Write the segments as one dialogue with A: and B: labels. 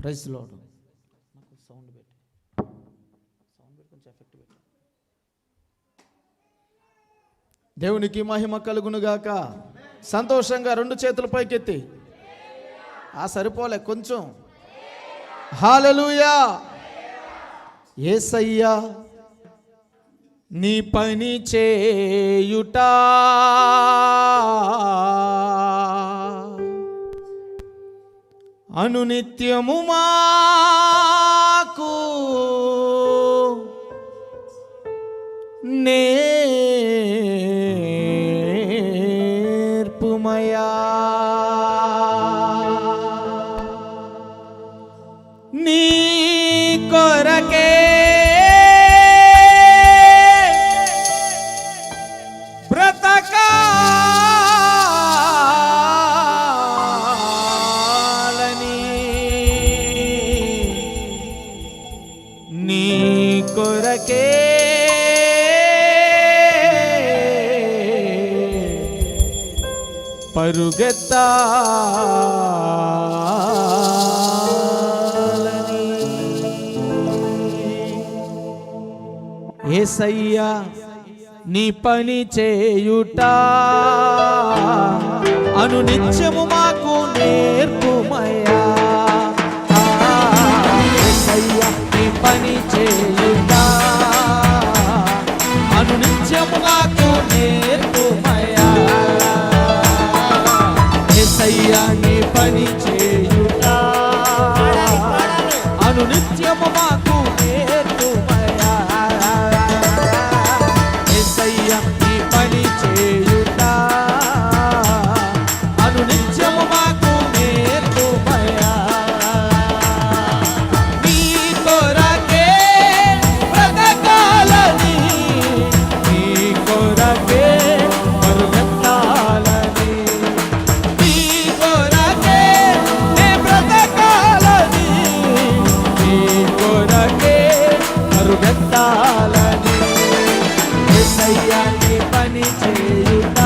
A: Praise load sound పెట్టి sound పెట్టి కొంచెం ఎఫెక్ట్ పెట్టి దేవునికి మహిమ కలుగునుగాక సంతోషంగా రెండు చేతులు పైకెత్తి. ఆ సరిపోలే కొంచెం. హాలలుయా ఏసయ్యా నీ పని చేయుటా. అనునిత్యము మాకు. నేర్పుమయా. నీ కొరకే పరుగెత్తాలని ఏసయ్యా నీ పని చేయుట అనునిత్యము మాకు నేర్పుమయ్యా. పరుగెత్తాలని యేసయ్యా నీ పని చేయుట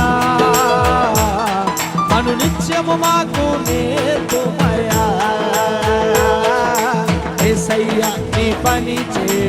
A: అనునిత్యము మాకు నేర్పుమయా యేసయ్యా పని చేయుట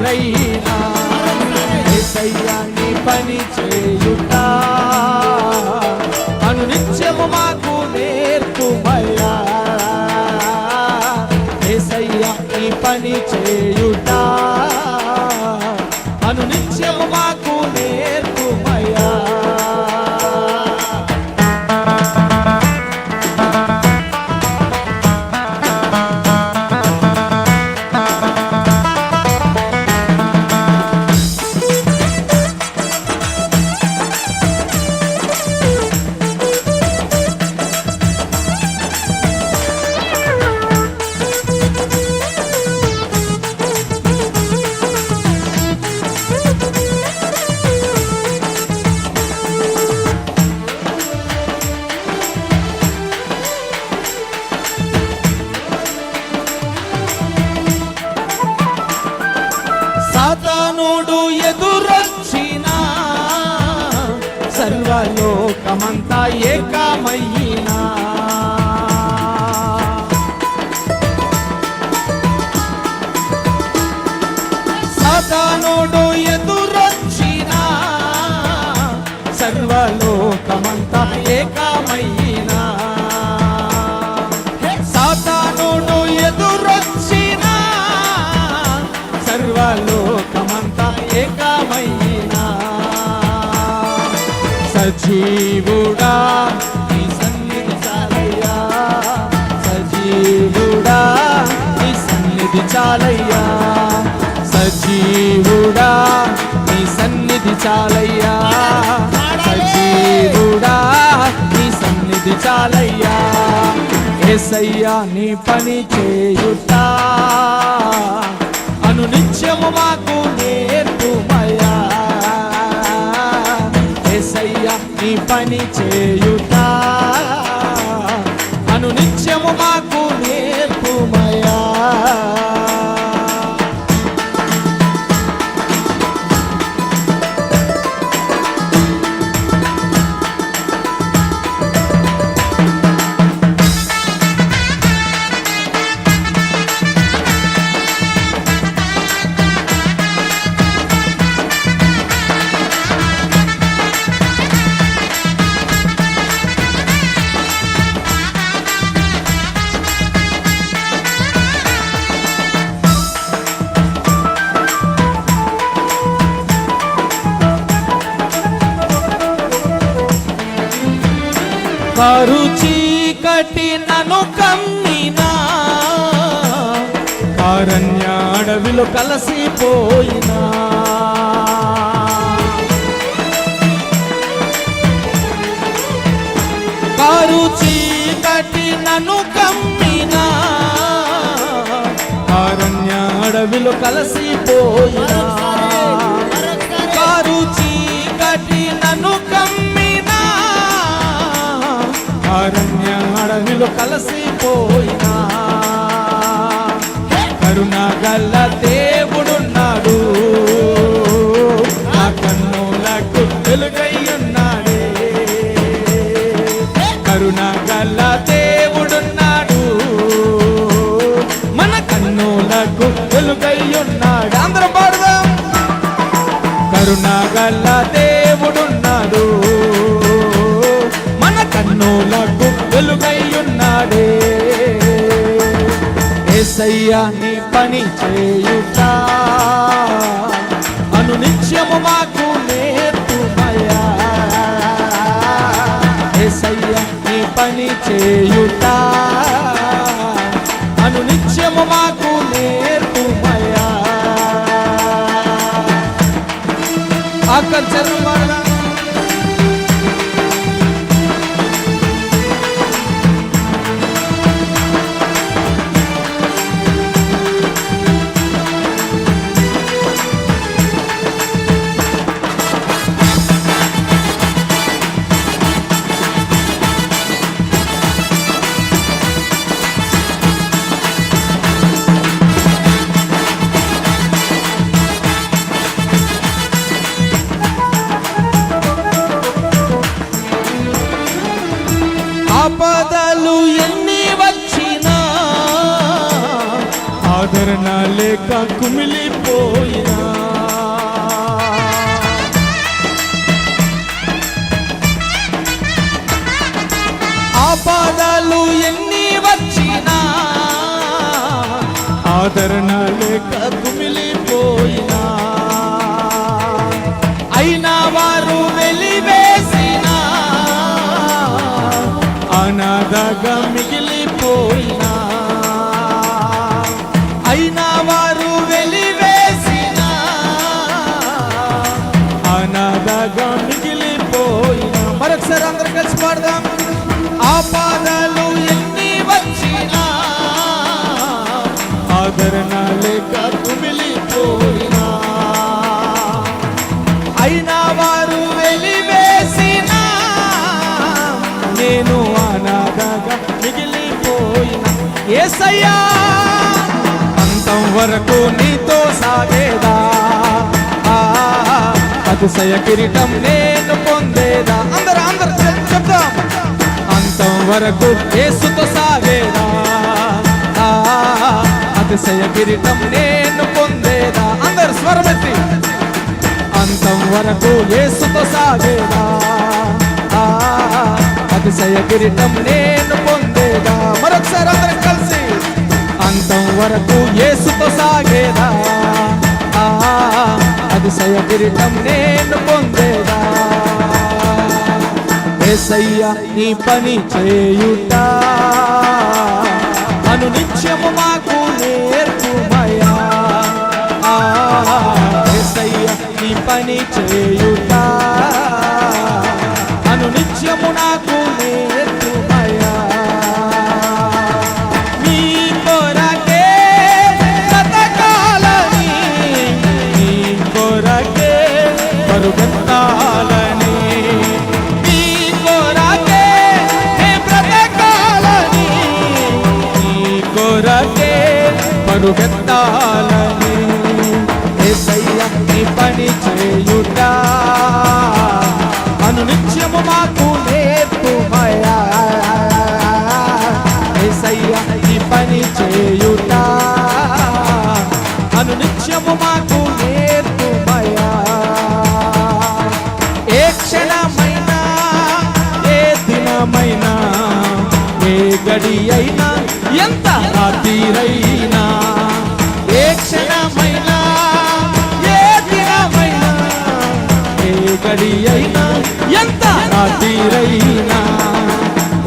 A: lay లోకమంతా ఏకమయ్యినా. సజీవుడా. నీ సన్నిధి చాలయ్యా. సజీవుడా. నీ సన్నిధి చాలయ్యా. సజీవుడా. నీ సన్నిధి చాలయ్యా. సజీవుడా. నీ సన్నిధి చాలయ్యా. ఏసయ్యా నీ పని చేయుట అనునిత్యము మాకు ఏసయ్యా నీ పని చేయుట అను నిత్యము మా కరు చీకటి నను కమ్మినా కారణ్య అడవిలో కలసిపోయినా. కారుచి కటి నను కమ్మినా కారణ్య అడవిలో కలసిపోయినా. కారు చీకటి నను కమ్మి అడవిలో కలిసిపోయినా. కరుణ గల్ల దేవుడున్నాడు. నా కన్నులకు వెలుగై ఉన్నాడే. కరుణ గల్ల దేవుడున్నాడు. మన కన్నులకు వెలుగై ఉన్నాడు. అందరం పాడుదాం. కరుణగల దేవుడున్నాడు ఏసయ్యా నీ పని చేయుట అనునిత్యము మాకు నేర్పుమయా ఏసయ్యా నీ పని చేయుట అనునిత్యము మాకు నేర్పుమయా ఆకలి లేక కుమిలిపోయినా. ఆపాదాలు ఎన్ని వచ్చినా ఆదరణ లేక ఒకసారి మరొకసారి అందరు కలిసి పాడదాం. ఆపాదాలు ఎన్ని వచ్చినా ఆదరణ లేక కుమిలిపోయినా అయినా వారు వెలివేసిన నేను అనాథగా మిగిలిపోయిన. ఏసయ్యా అంతం వరకు నీతో సాగేదా? అతిశయ కిరీటం నేను పొందేదా? అంతం వరకు ఏసుతో సాగేదా? అతిశయ కిరీటం నేను పొందేదా? అందరు స్వరమెత్తి అంతం వరకు ఏసుతో సాగేదా? అతిశయ కిరీటం నేను పొందేదా? మరొకసారి అందరం కలిసి అంతం వరకు ఏసుతో సాగేదా? అతిశయ కిరీటం నేను పొందేదా? ఏసయ్య నీ పని చేయుట. అను నిత్యము మాకు నేర్పుమయా ఆ, ఏసయ్య నీ పని చేయుట. అను నిత్యము నాకు నేర్పు పరుగెత్తాలని ఏసయ్య నీ పని చేయుట. అనునిత్యము మాకు నేర్పుమయా ఏసయ్య నీ పని చేయుట. అనునిత్యము మాకు నేర్పుమయా ఏ క్షణమైనా ఏ దినమైనా ఏ గడియ రాత్రిరైనా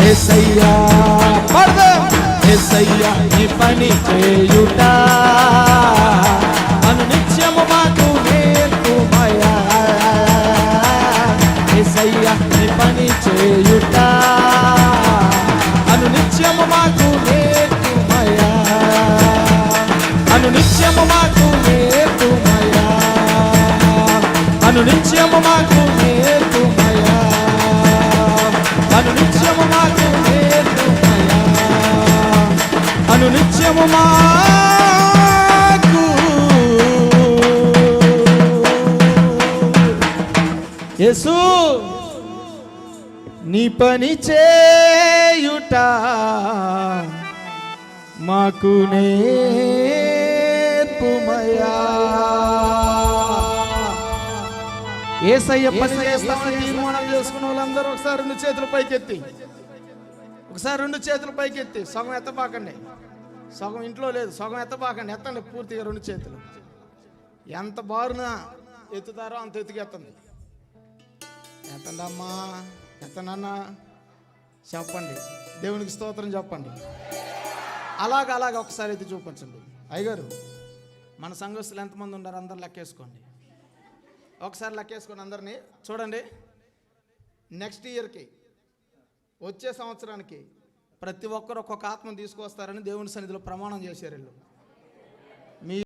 A: ఎసయ్యా ఎసయ్యా ఈ పని చేయుట. అనునిత్యము మాకు అనునిత్యము మాకు. యేసు నీ పని చేయుట మాకు నేర్పుమయా ఏసయ్య పని చేస్తామని చేసుకున్న వాళ్ళందరూ ఒకసారి రెండు చేతులు పైకెత్తి. ఒకసారి రెండు చేతులు పైకెత్తి. సగం ఎత్తబాకండి. సగం ఇంట్లో లేదు. సగం ఎత్తబాకండి. ఎత్తండి. పూర్తిగా రెండు చేతులు. ఎంత బారున ఎత్తుతారో అంత ఎత్తుకెత్తండి. ఎత్తండి అమ్మా ఎత్తనన్నా చెప్పండి. దేవునికి స్తోత్రం చెప్పండి. అలాగ అలాగ ఒకసారి ఎత్తి చూపించండి అయ్యగారు మన సంఘస్థులు ఎంతమంది ఉన్నారు అందరు లెక్కేసుకోండి. ఒకసారి లెక్కేసుకోండి అందరినీ. చూడండి. నెక్స్ట్ ఇయర్కి వచ్చే సంవత్సరానికి ప్రతి ఒక్కరు ఒక్కొక్క ఆత్మ తీసుకొస్తారని దేవుని సన్నిధిలో ప్రమాణం చేశారు వీళ్ళు. మీ